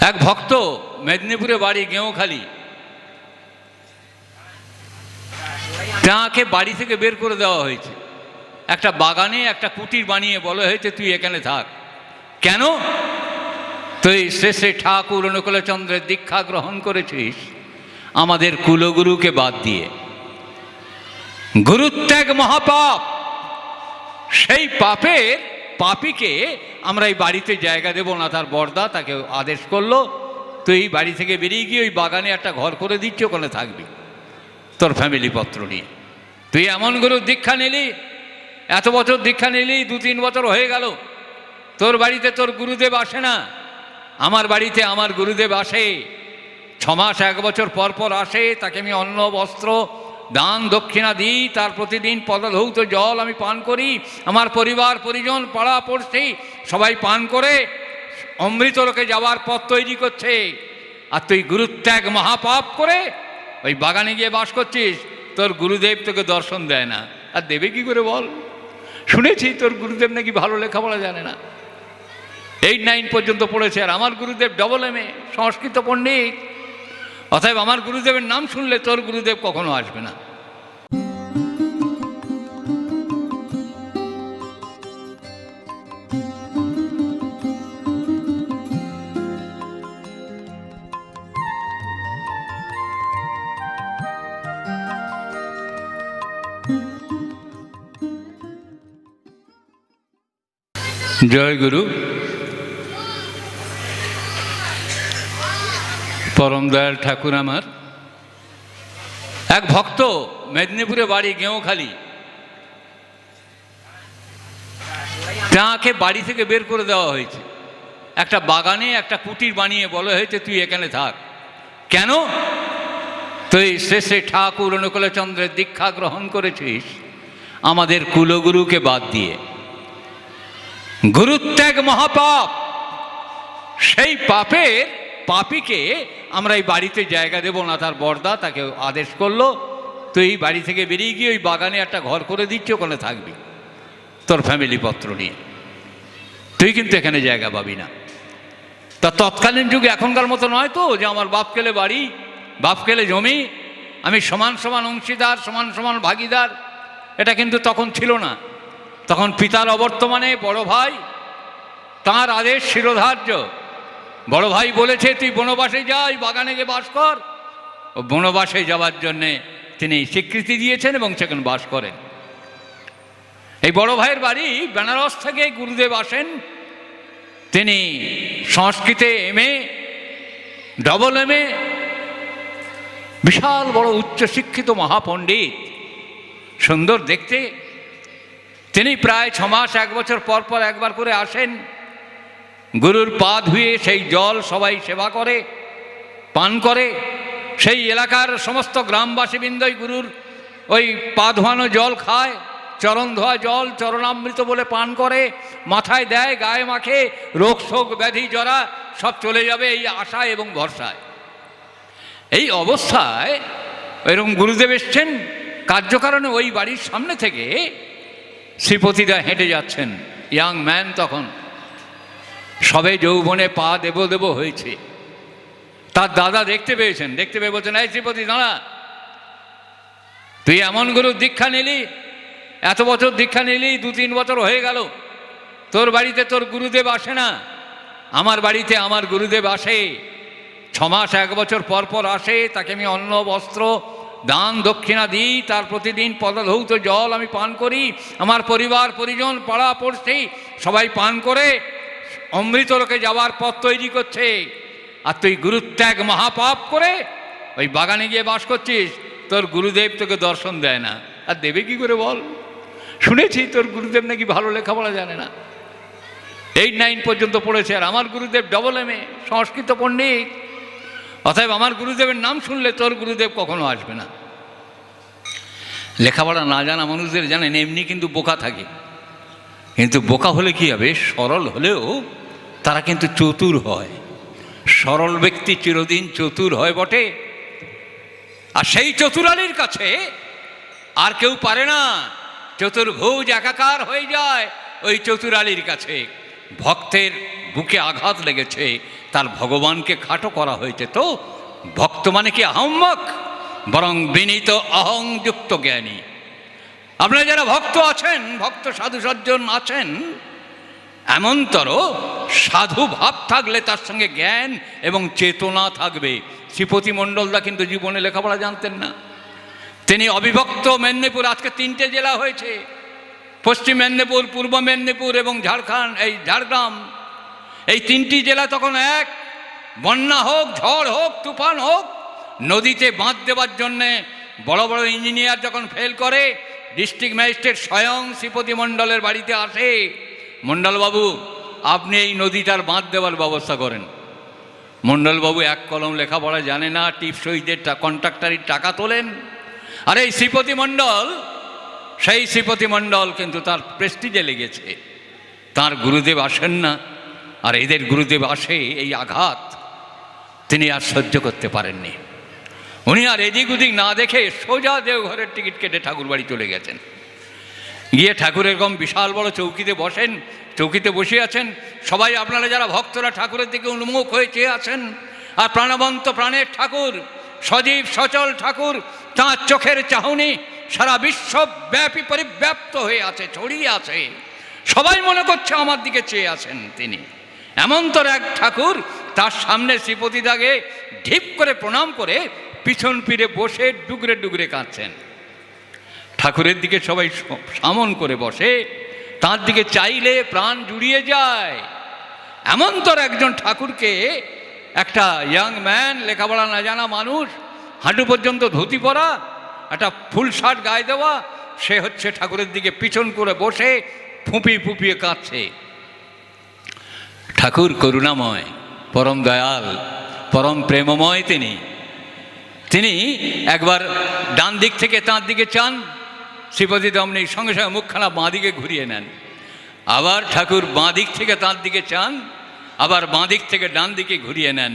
এক ভক্ত মেদিনীপুরে বাড়ি গেঁওখালি তাকে বাড়ি থেকে বের করে দেওয়া হয়েছে। একটা বাগানে একটা কুটির বানিয়ে বলা হয়েছে, তুই এখানে থাক। কেন? তুই শেষে ঠাকুর অনুকূলচন্দ্রের দীক্ষা গ্রহণ করেছিস, আমাদের কুলগুরুকে বাদ দিয়ে। গুরুত্যাগ মহাপাপ, সেই পাপের পাপিকে আমরা এই বাড়িতে জায়গা দেব না, তার বর্দা তাকে আদেশ করল, তুই বাড়ি থেকে বেরিয়ে গিয়ে ওই বাগানে একটা ঘর করে দিচ্ছি, ওখানে থাকবি, তোর ফ্যামিলি পত্র নিয়ে। তুই এমন গুরুর দীক্ষা নিলি, এত বছর দীক্ষা নিলি, দু তিন বছর হয়ে গেল, তোর বাড়িতে তোর গুরুদেব আসে না, আমার বাড়িতে আমার গুরুদেব আসে ছমাস এক বছর পর পর আসে, তাকে আমি অন্ন, বস্ত্র দান দক্ষিণা দিই, তার প্রতিদিন পদধৌত জল আমি পান করি, আমার পরিবার, পরিজন, পাড়া পড়ছি সবাই পান করে, অমৃত লোকে যাওয়ার পথ তৈরি করছে। আর তুই গুরুত্যাগ মহাপাপ করে ওই বাগানে গিয়ে বাস করছিস, তোর গুরুদেব তোকে দর্শন দেয় না। আর দেবে কি করে বল? শুনেছি তোর গুরুদেব নাকি ভালো লেখাপড়া জানে না। এইট নাইন পর্যন্ত পড়েছে, আর আমার গুরুদেব ডবল এম এ সংস্কৃত পণ্ডিত। অতএব আমার গুরুদেবের নাম শুনলে তোর গুরুদেব কখনো আসবে না। জয় গুরু। পরম দয়াল ঠাকুর আমার। এক ভক্ত মেদিনীপুরে বাড়ি, গেঁওখালি। তাকে বাড়ি থেকে বের করে দেওয়া হয়েছে। একটা বাগানে একটা কুটির বানিয়ে বলা হয়েছে, তুই এখানে থাক। কেন? তুই শেষে ঠাকুর অনুকূলচন্দ্রের দীক্ষা গ্রহণ করেছিস। আমাদের কুলগুরুকে বাদ দিয়ে। গুরুত্যাগ মহাপাপ। সেই পাপের পাপিকে আমরা এই বাড়িতে জায়গা দেব না, তার বর্দা তাকে আদেশ করল, তুই বাড়ি থেকে বেরিয়ে গিয়ে ওই বাগানে একটা ঘর করে দিচ্ছি, ওখানে থাকবি, তোর ফ্যামিলি পত্র নিয়ে। তুই কিন্তু এখানে জায়গা পাবি না। তা তৎকালীন যুগে এখনকার মতো নয় তো, যে আমার বাপ কেলে বাড়ি, বাপ কেলে জমি, আমি সমান সমান অংশীদার, সমান সমান ভাগিদার, এটা কিন্তু তখন ছিল না। তখন পিতার অবর্তমানে বড় ভাই, তাঁর আদেশ শিরোধার্য। বড় ভাই বলেছে, তুই বনবাসে যা ওই বাগানে গিয়ে বাস কর। ও বনবাসে যাওয়ার জন্যে তিনি স্বীকৃতি দিয়েছেন এবং সেখানে বাস করেন। এই বড় ভাইয়ের বাড়ি বেনারস থেকে গুরুদেব আসেন। তিনি সংস্কৃতে M A, double M A, বিশাল বড় উচ্চশিক্ষিত মহাপণ্ডিত। সুন্দর দেখতে। তিনি প্রায় ছ মাস, এক বছর পর পর একবার করে আসেন। গুরুর পা ধুয়ে সেই জল সবাই সেবা করে, পান করে। সেই এলাকার সমস্ত গ্রামবাসীবৃন্দই গুরুর ওই পা ধোয়ানো জল খায়, চরণ ধোয়া জল, চরণামৃত বলে পান করে, মাথায় দেয়, গায়ে মাখে, রোগ শোক, ব্যাধি, জরা, সব চলে যাবে এই আশায় এবং ভরসায়। এই অবস্থায় এরকম গুরুদেব এসছেন, কার্যকারণে ওই বাড়ির সামনে থেকে শ্রীপতিদা হেঁটে যাচ্ছেন, ইয়াং ম্যান তখন। সবে যৌবনে পা দেব দেব হয়েছে। তার দাদা দেখতে পেয়েছেন, দেখতে পেয়ে বলছেন, এই শ্রীপতি, দাঁড়া। তুই এমন গুরুর দীক্ষা নিলি, এত বছর দীক্ষা নিলি, দু তিন বছর হয়ে গেল। তোর বাড়িতে তোর গুরুদেব আসে না। আমার বাড়িতে আমার গুরুদেব আসে। ছমাস এক বছর পর পর আসে, তাকে আমি অন্ন, বস্ত্র, দান, দক্ষিণা দিই। তার প্রতিদিন পদধৌত জল আমি পান করি। আমার পরিবার, পরিজন পাড়া পড়ছি সবাই পান করে। অমৃত লোকে যাওয়ার পথ তৈরি করছে। আর তুই গুরুত্যাগ মহাপাপ করে ওই বাগানে গিয়ে বাস করছিস, তোর গুরুদেব তোকে দর্শন দেয় না। আর দেবে কি করে বল? শুনেছি তোর গুরুদেব নাকি ভালো লেখাপড়া জানে না। এইট নাইন পর্যন্ত পড়েছে, আর আমার গুরুদেব ডবল এম এ সংস্কৃত পণ্ডিত। অতএব আমার গুরুদেবের নাম শুনলে তোর গুরুদেব কখনো আসবে না। লেখাপড়া না জানা মানুষদের জানেন, এমনি কিন্তু বোকা থাকে। কিন্তু বোকা হলে কি হবে? সরল হলেও তারা কিন্তু চতুর হয়। সরল ব্যক্তি চিরদিন চতুর হয় বটে। আর সেই চতুরালির কাছে আর কেউ পারে না। চতুর্ভুজ একাকার হয়ে যায় ওই চতুরালির কাছে। ভক্তের বুকে আঘাত লেগেছে, তার ভগবানকে খাটো করা হয়েছে। তো ভক্ত মানে কি আহম্মক? বরং বিনীত অহংযুক্ত জ্ঞানী। আপনারা যারা ভক্ত আছেন, ভক্ত সাধু সজ্জন আছেন এমনতর সাধু ভাব থাকলে তার সঙ্গে জ্ঞান এবং চেতনা থাকবে। শ্রীপতি মণ্ডলদা কিন্তু জীবনে লেখাপড়া জানতেন না। তিনি অবিভক্ত মেদিনীপুর, আজকে তিনটে জেলা হয়েছে। পশ্চিম মেদিনীপুর, পূর্ব মেদিনীপুর এবং ঝাড়খণ্ড, এই ঝাড়গ্রাম। এই তিনটি জেলা তখন এক। বন্যা হোক, ঝড় হোক, তুফান হোক, নদীতে বাঁধ দেওয়ার জন্যে বড় বড় ইঞ্জিনিয়ার যখন ফেল করে ডিস্ট্রিক্ট ম্যাজিস্ট্রেট স্বয়ং শ্রীপতি মণ্ডলের বাড়িতে আসে। মণ্ডলবাবু আপনি এই নদীটার বাঁধ দেওয়ার ব্যবস্থা করেন। মণ্ডলবাবু এক কলম লেখাপড়া জানে না টিপসইদের কন্ট্রাক্টারির টাকা তোলেন। আর এই শ্রীপতি মণ্ডল, সেই শ্রীপতি মণ্ডল কিন্তু তার প্রেস্টিজে লেগেছে। তার গুরুদেব আসেন না, আর এদের গুরুদেব আসে এই আঘাত। তিনি আর সহ্য করতে পারেননি। উনি আর এদিক ওদিক না দেখে সোজা দেওঘরের টিকিট কেটে ঠাকুর বাড়ি চলে গেছেন। গিয়ে ঠাকুর এরকম বিশাল বড় চৌকিতে বসেন, চৌকিতে বসে আছেন। সবাই আপনারা যারা ভক্তরা ঠাকুরের দিকে উন্মুখ হয়ে চেয়ে আছেন, আর প্রাণবন্ত প্রাণের ঠাকুর, সজীব সচল ঠাকুর, তাঁর চোখের চাহনি সারা বিশ্বব্যাপী পরিব্যাপ্ত হয়ে আছে, ছড়িয়ে আছে। সবাই মনে করছে আমার দিকে চেয়ে আছেন তিনি। এমন তোর এক ঠাকুর তার সামনে শ্রীপতি দাগে ঢিপ করে প্রণাম করে পিছন ফিরে বসে ডুগরে ডুগরে কাঁদছেন। ঠাকুরের দিকে সবাই সামন করে বসে, তার দিকে চাইলে প্রাণ জুড়িয়ে যায়। এমন তোর একজন ঠাকুরকে একটা ইয়াং ম্যান লেখাপড়া না জানা মানুষ, হাঁটু পর্যন্ত ধুতি পরা, একটা ফুল শার্ট গায়ে দেওয়া, সে হচ্ছে ঠাকুরের দিকে পিছন করে বসে ফুঁপিয়ে ফুঁপিয়ে কাঁদছে। ঠাকুর করুণাময়, পরম দয়াল, পরম প্রেমময় তিনি। তিনি একবার ডান দিক থেকে তাঁর দিকে চান শ্রীপতি দমনি সঙ্গে সঙ্গে মুখখানা বাঁ দিকে ঘুরিয়ে নেন। আবার ঠাকুর বাঁ দিক থেকে তাঁর দিকে চান, আবার বাঁ দিক থেকে ডান দিকে ঘুরিয়ে নেন।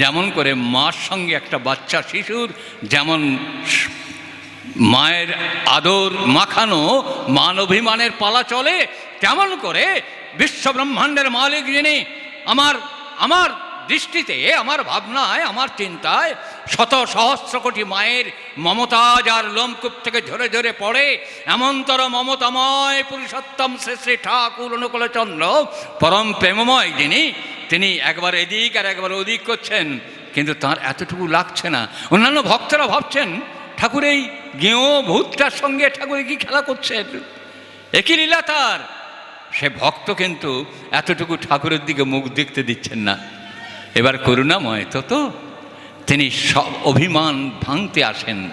যেমন করে মার সঙ্গে একটা বাচ্চা শিশুর যেমন মায়ের আদর মাখানো, মান অভিমানের পালা চলে, তেমন করে বিশ্ব ব্রহ্মাণ্ডের মালিক যিনি, আমার আমার দৃষ্টিতে আমার ভাবনায়, আমার চিন্তায় শত সহস্র কোটি মায়ের মমতা যার লোমকূপ থেকে ঝরে ঝরে পড়ে, এমনতর মমতাময় পুরুষোত্তম শ্রী শ্রী ঠাকুর অনুকূলচন্দ্র পরম প্রেমময় যিনি, তিনি একবার এদিক আর একবার ওদিক করছেন, কিন্তু তার এতটুকু লাগছে না। অন্যান্য ভক্তরা ভাবছেন, ঠাকুর এই গেঁয়ো ভূতটার সঙ্গে ঠাকুর কি খেলা করছেন? একই লীলা তার। সে ভক্ত কিন্তু এতটুকু ঠাকুরের দিকে মুখ দেখতে দিচ্ছেন না। এবার করুণাময়, তো তো? তিনি সব অভিমান ভাঙতে আসেন।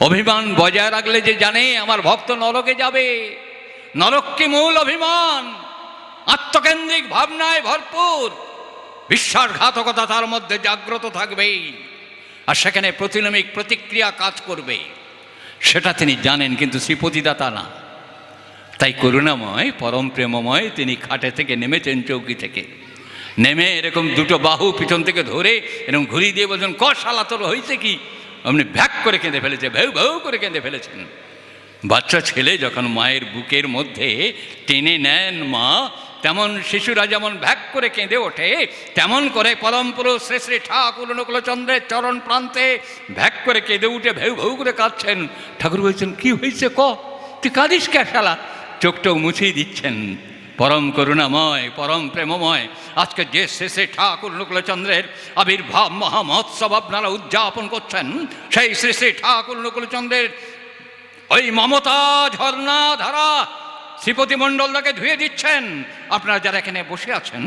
অভিমান বজায় রাখলে যে জানে আমার ভক্ত নরকে যাবে। নরককে মূল অভিমান? আত্মকেন্দ্রিক ভাবনায় ভরপুর। বিশ্বাসঘাতকতা তার মধ্যে জাগ্রত থাকবেই। আর সেখানে প্রতিলমিক প্রতিক্রিয়া কাজ করবে। সেটা তিনি জানেন, কিন্তু শ্রীপতিদাতা না। তাই করুণাময়, পরম প্রেমময় তিনি খাটে থেকে নেমেছেন চৌকি থেকে। নেমে এরকম দুটো বাহু পিছন থেকে ধরে এরকম ঘুরিয়ে দিয়ে বলছেন ক তোর হয়েছে কি? আপনি ভ্যাক করে কেঁদে ফেলেছে, ভেউ ভেউ করে কেঁদে ফেলেছেন। বাচ্চা ছেলে যখন মায়ের বুকের মধ্যে টেনে নেন মা, তেমন শিশুরা যেমন ভ্যাক করে কেঁদে ওঠে, তেমন করে পরমপুরুষ শ্রী শ্রী ঠাকুর অনুকূলচন্দ্রের চরণ প্রান্তে ভ্যাক করে কেঁদে উঠে ভেউ ভেউ করে কাঁদছেন। ঠাকুর বলছেন, কি হয়েছে ক? তুই কাঁদিস কে শালা? চোখটাও মুছিয়ে দিচ্ছেন। পরম করুণাময়, পরম প্রেমময়। আজকে যে শেষে ঠাকুর নকুলচন্দ্রের আবির্ভাব মহামহোৎসব আপনারা উদযাপন করছেন, সেই শ্রী শ্রী ঠাকুর নকুলচন্দ্রের ওই মমতা ঝর্ণা ধারা শ্রীপতি মণ্ডলদাকে ধুয়ে দিচ্ছেন। আপনারা যারা এখানে বসে আছেন,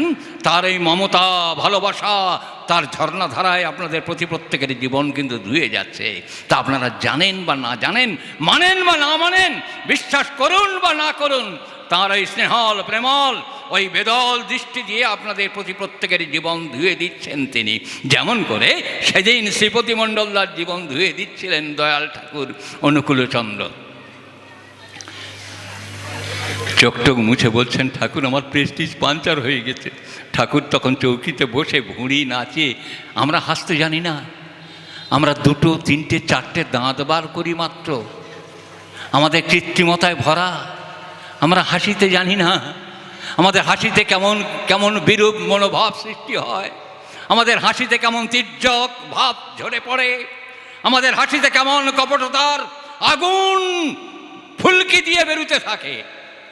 তার এই মমতা, ভালোবাসা, তার ঝর্ণাধারায় আপনাদের প্রতি প্রত্যেকের জীবন কিন্তু ধুয়ে যাচ্ছে। তা আপনারা জানেন বা না জানেন, মানেন বা না মানেন, বিশ্বাস করুন বা না করুন তাঁর ওই স্নেহল প্রেমল, ওই বেদল দৃষ্টি দিয়ে আপনাদের প্রতি প্রত্যেকের জীবন ধুয়ে দিচ্ছেন তিনি। যেমন করে সেদিন শ্রীপতি মণ্ডলদার জীবন ধুয়ে দিচ্ছিলেন দয়াল ঠাকুর অনুকূলচন্দ্র চোখটোক মুছে বলছেন, ঠাকুর, আমার প্রেস্টিজ পাঞ্চার হয়ে গেছে। ঠাকুর তখন চৌকিতে বসে ভুঁড়ি নাচে আমরা হাসতে জানি না। আমরা দুটো, তিনটে, চারটে দাঁত বার করি মাত্র। আমাদের কৃত্রিমতায় ভরা। আমরা হাসিতে জানি না। আমাদের হাসিতে কেমন কেমন বিরূপ মনোভাব সৃষ্টি হয়। আমাদের হাসিতে কেমন তির্যক ভাব ঝরে পড়ে। আমাদের হাসিতে কেমন কপটতার আগুন ফুলকি দিয়ে বেরুতে থাকে।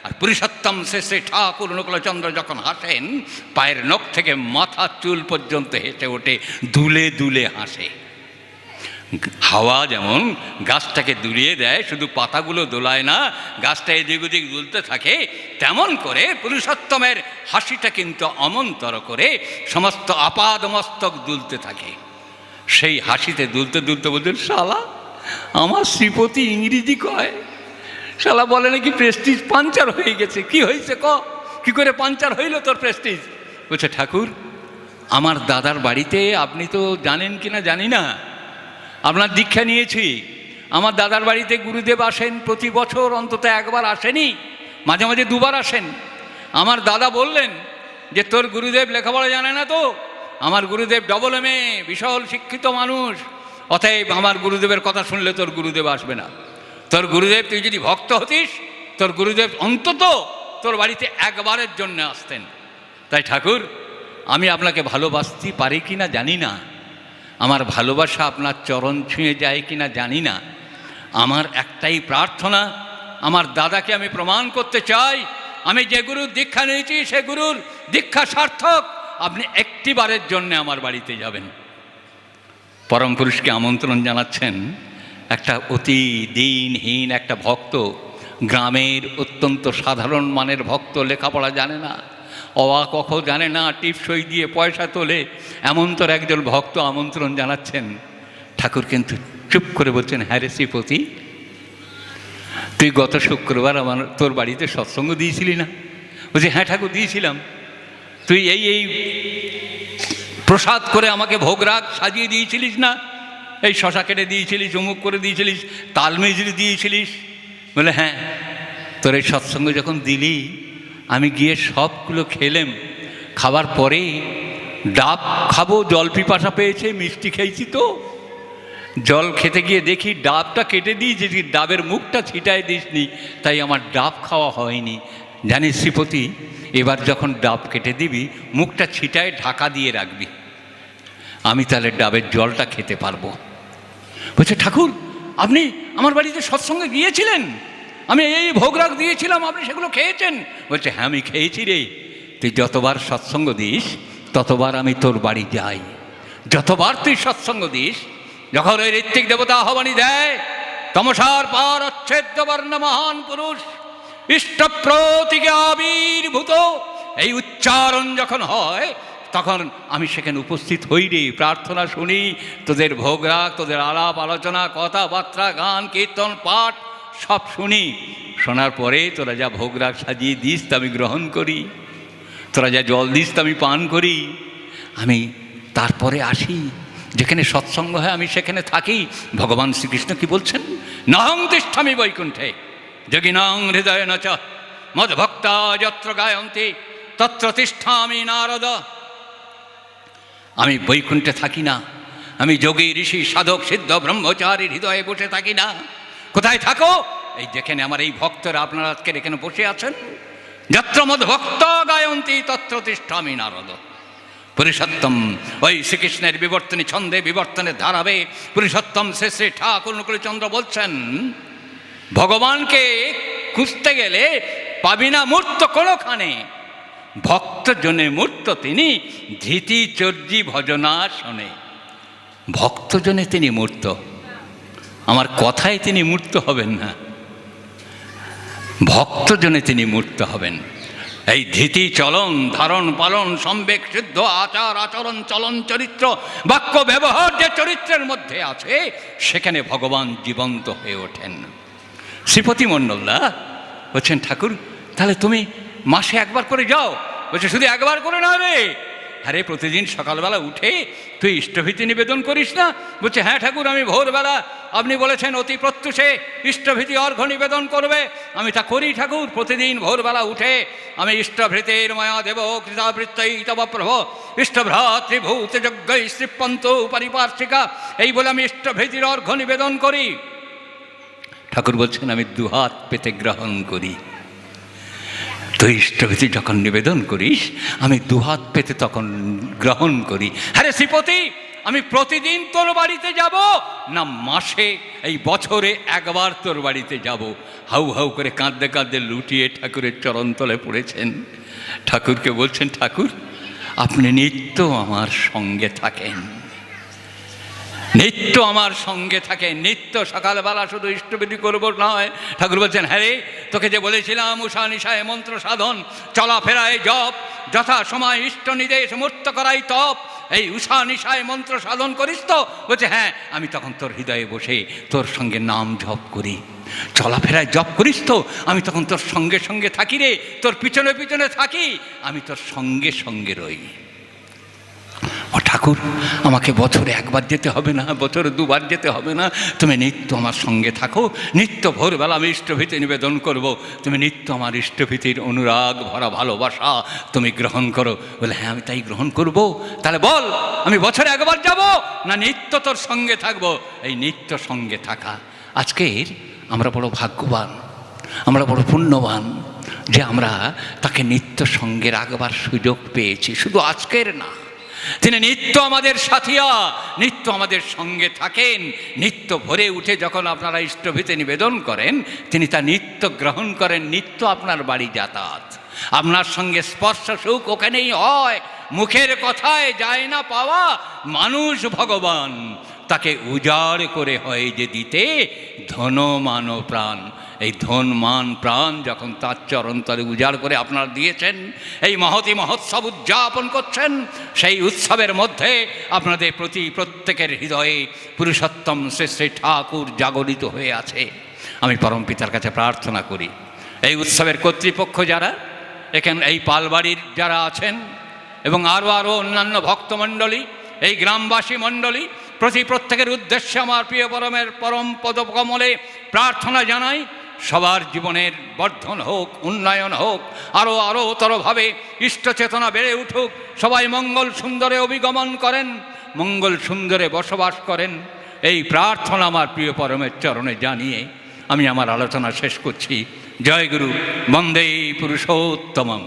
আর পুরুষোত্তম শেষে ঠাকুর নকুলচন্দ্র যখন হাসেন, পায়ের নখ থেকে মাথার চুল পর্যন্ত হেঁটে ওঠে, দুলে দুলে হাসে। হাওয়া যেমন গাছটাকে দুলিয়ে দেয়, শুধু পাতাগুলো দোলায় না, গাছটা এদিক ওদিক দুলতে থাকে, তেমন করে পুরুষোত্তমের হাসিটা কিন্তু অমন্তর করে সমস্ত আপাদমস্তক দুলতে থাকে। সেই হাসিতে দুলতে দুলতে বলতেন শালা, আমার শ্রীপতি ইংরেজি কয়? শালা বলে নাকি প্রেস্টিজ পাঞ্চার হয়ে গেছে, কি হয়েছে ক? কি করে পাঞ্চার হইল তোর প্রেস্টিজ বলছে, ঠাকুর, আমার দাদার বাড়িতে আপনি তো জানেন কি না জানি না আপনার দীক্ষা নিয়েছি। আমার দাদার বাড়িতে গুরুদেব আসেন প্রতি বছর, অন্তত একবার আসেনি, মাঝে মাঝে দুবার আসেন। আমার দাদা বললেন যে, তোর গুরুদেব লেখাপড়া জানে না তো? আমার গুরুদেব ডবল এম এ বিশাল শিক্ষিত মানুষ। অতএব আমার গুরুদেবের কথা শুনলে তোর গুরুদেব আসবে না। তোর গুরুদেব, তুই যদি ভক্ত হতিস, তোর গুরুদেব অন্তত তোর বাড়িতে একবারের জন্য আসতেন। তাই ঠাকুর, আমি আপনাকে ভালোবাসতে পারি কি না জানি না। আমার ভালোবাসা আপনার চরণ ছুঁয়ে যায় কি না জানি না। আমার একটাই প্রার্থনা, আমার দাদাকে আমি প্রমাণ করতে চাই। আমি যে গুরুর দীক্ষা নিয়েছি, সে গুরুর দীক্ষা সার্থক। আপনি একটি বারের জন্য আমার বাড়িতে যাবেন। পরম পুরুষকে আমন্ত্রণ জানাচ্ছেন একটা অতি দিনহীন একটা ভক্ত, গ্রামের অত্যন্ত সাধারণ মানের ভক্ত, লেখাপড়া জানে না। অবা কখ জানে না টিপসই দিয়ে পয়সা তোলে। এমন তোর একজন ভক্ত আমন্ত্রণ জানাচ্ছেন। ঠাকুর কিন্তু চুপ করে বলছেন হ্যাঁ শ্রীপতি, তুই গত শুক্রবার আমার, তোর বাড়িতে সৎসঙ্গ দিয়েছিলি না? বলছি হ্যাঁ ঠাকুর, দিয়েছিলাম। তুই এই এই প্রসাদ করে আমাকে ভোগরাগ সাজিয়ে দিয়েছিলিস না? এই শশা কেটে দিয়েছিলিস, অমুক করে দিয়েছিলিস তালমেজরি দিয়েছিলিস? বলে হ্যাঁ তোর এই সৎসঙ্গ যখন দিলি আমি গিয়ে সবগুলো খেলেম। খাবার পরে ডাব খাব, জল পিপাসা পেয়েছে, মিষ্টি খেয়েছি তো। জল খেতে গিয়ে দেখি ডাবটা কেটে দিয়েছি ডাবের মুখটা ছিটায় দিসনি, তাই আমার ডাব খাওয়া হয়নি। জানিস শ্রীপতি, এবার যখন ডাব কেটে দিবি, মুখটা ছিটায় ঢাকা দিয়ে রাখবি। আমি তাহলে ডাবের জলটা খেতে পারব। বলছে, ঠাকুর, আপনি আমার বাড়িতে সৎসঙ্গে গিয়েছিলেন? আমি এই ভোগরাগ দিয়েছিলাম, আপনি সেগুলো খেয়েছেন? বলছে হ্যাঁ আমি খেয়েছি রে। তুই যতবার সৎসঙ্গ দিস, ততবার আমি তোর বাড়ি যাই। যতবার তুই সৎসঙ্গ দিস, যখন ওই ঋত্বিক দেবতা আহ্বানি দেয়, তমসার পার অচ্ছেদ্য বর্ণ মহান পুরুষ, ইষ্টপ্রতিকে আবির্ভূত। এই উচ্চারণ যখন হয়, তখন আমি সেখানে উপস্থিত হই রে। প্রার্থনা শুনি, তোদের ভোগরাগ তোদের আলাপ, আলোচনা, কথাবার্তা, গান, কীর্তন, পাঠ সব শুনি। শোনার পরে তোরা যা ভোগরাগ সাজিয়ে দিস তা আমি গ্রহণ করি। তোরা যা জল দিস তা আমি পান করি। আমি তারপরে আসি। যেখানে সৎসঙ্গ হয় আমি সেখানে থাকি। ভগবান শ্রীকৃষ্ণ কি বলছেন? নহং তিষ্ঠামি বৈকুণ্ঠে। যোগিনং হৃদয় নচ। মদভক্তা যত্র গায়ন্তি। তত্র তিষ্ঠামি নারদ। আমি বৈকুণ্ঠে থাকি না। আমি যোগী, ঋষি, সাধক, সিদ্ধ, ব্রহ্মচারীর হৃদয়ে বসে থাকি না। কোথায় থাকো? এই যেখানে আমার এই ভক্তরা আপনারা আজকের এখানে বসে আছেন। যত্র মদ ভক্ত গায়ন্তী তত্র তিষ্ঠামি নারদ। পুরুষোত্তম, ওই শ্রীকৃষ্ণের বিবর্তনী ছন্দে বিবর্তনের ধারাবে পুরুষোত্তম শেষে ঠাকুর চন্দ্র বলছেন, ভগবানকে খুঁজতে গেলে পাবি না মূর্ত কোনোখানে। ভক্ত জনে মূর্ত তিনি ধৃতি চর্যি ভজনা শোনে ভক্তজনে তিনি মূর্ত। আমার কথায় তিনি মূর্ত হবেন না। ভক্তজনে তিনি মূর্ত হবেন। এই ধীতি চলন, ধারণ, পালন, সম্বেক, সিদ্ধ, আচার, আচরণ, চলন, চরিত্র, বাক্য, ব্যবহার যে চরিত্রের মধ্যে আছে, সেখানে ভগবান জীবন্ত হয়ে ওঠেন। শ্রীপতি মণ্ডলদা বলছেন, ঠাকুর, তাহলে তুমি মাসে একবার করে যাও। বলছে, শুধু একবার করে না রে আরে প্রতিদিন সকালবেলা উঠে তুই ইষ্টভীতি নিবেদন করিস না? বলছে হ্যাঁ ঠাকুর, আমি ভোরবেলা আপনি বলেছেন, অতি প্রত্যুষে ইষ্টভীতি অর্ঘ্য নিবেদন করবে। আমি তা করি ঠাকুর, প্রতিদিন ভোরবেলা উঠে আমি ইষ্টভৃতের মায়া দেব, কৃতাবৃত্তই তব প্রভ। ইষ্টভ্রাতৃভূত যজ্ঞই শ্রীপন্ত পারিপার্শ্বিকা। এই বলে আমি ইষ্টভৃতির অর্ঘ্য নিবেদন করি। ঠাকুর বলছেন, আমি দুহাত পেতে গ্রহণ করি। তুই ইষ্টভীতি যখন নিবেদন করিস, আমি দুহাত পেতে তখন গ্রহণ করি। হ্যাঁ শ্রীপতি, আমি প্রতিদিন তোর বাড়িতে যাব না মাসে, এই বছরে একবার তোর বাড়িতে যাব? হাউ হাউ করে কাঁদতে কাঁদতে লুটিয়ে ঠাকুরের চরণতলে পড়েছেন। ঠাকুরকে বলছেন, ঠাকুর, আপনি নিত্য আমার সঙ্গে থাকেন। নিত্য আমার সঙ্গে থাকে, নিত্য সকালবেলা শুধু ইষ্টবিধি করব নয়। ঠাকুর বলছেন হ্যাঁ রে, তোকে যে বলেছিলাম, উষা নিশায় মন্ত্র সাধন চলাফেরায় জপ, যথা সময় ইষ্ট নির্দেশ মূর্ত করাই তপ, এই উষা নিশায় মন্ত্র সাধন করিস তো? বলছে হ্যাঁ আমি তখন তোর হৃদয়ে বসে তোর সঙ্গে নাম জপ করি। চলাফেরায় জপ করিস তো? আমি তখন তোর সঙ্গে সঙ্গে থাকি রে, তোর পিছনে পিছনে থাকি, আমি তোর সঙ্গে সঙ্গে রই। ও ঠাকুর, আমাকে বছরে একবার যেতে হবে না, বছরে দুবার যেতে হবে না। তুমি নিত্য আমার সঙ্গে থাকো, নিত্য ভোরবেলা আমি ইষ্টভীতি নিবেদন করব। তুমি নিত্য আমার ইষ্টভীতির অনুরাগ ভরা ভালোবাসা তুমি গ্রহণ করো। বলে হ্যাঁ আমি তাই গ্রহণ করব। তাহলে বল, আমি বছরে একবার যাব না নিত্য তোর সঙ্গে থাকব? এই নিত্য সঙ্গে থাকা আজকের আমরা বড় ভাগ্যবান, আমরা বড় পুণ্যবান যে আমরা তাকে নিত্য সঙ্গে রাখবার সুযোগ পেয়েছি। শুধু আজকের না তিনি নিত্য আমাদের সাথিয়া, নিত্য আমাদের সঙ্গে থাকেন। নিত্য ভরে উঠে যখন আপনারা ইষ্টভীতে নিবেদন করেন, তিনি তা নিত্য গ্রহণ করেন, নিত্য আপনার বাড়ি যাতায়াত। আপনার সঙ্গে স্পর্শ সুখ ওখানেই হয়, মুখের কথায় যায় না পাওয়া, মানুষ ভগবান। তাকে উজাড় করে হয় যে দিতে ধন মান প্রাণ। এই ধন মান প্রাণ যখন তার চরণতলে উজাড় করে আপনারা দিয়েছেন, এই মহতি মহোৎসব উদযাপন করছেন, সেই উৎসবের মধ্যে আপনাদের প্রতি প্রত্যেকের হৃদয়ে পুরুষোত্তম শ্রী শ্রী ঠাকুর জাগরিত হয়ে আছে। আমি পরম পিতার কাছে প্রার্থনা করি। এই উৎসবের কর্তৃপক্ষ যারা, এখানে এই পালবাড়ির যারা আছেন এবং আরও আরও অন্যান্য ভক্তমণ্ডলী, এই গ্রামবাসী মণ্ডলী প্রতি প্রত্যেকের উদ্দেশ্যে আমার প্রিয় পরমের পরম পদকমলে প্রার্থনা জানাই, সবার জীবনের বর্ধন হোক, উন্নয়ন হোক আরও আরও তরভাবে ইষ্টচেতনা বেড়ে উঠুক, সবাই মঙ্গল সুন্দরে অভিগমন করেন, মঙ্গল সুন্দরে বসবাস করেন। এই প্রার্থনা আমার প্রিয় পরমের চরণে জানিয়ে আমি আমার আলোচনা শেষ করছি। জয় গুরু, বন্দে পুরুষোত্তমম।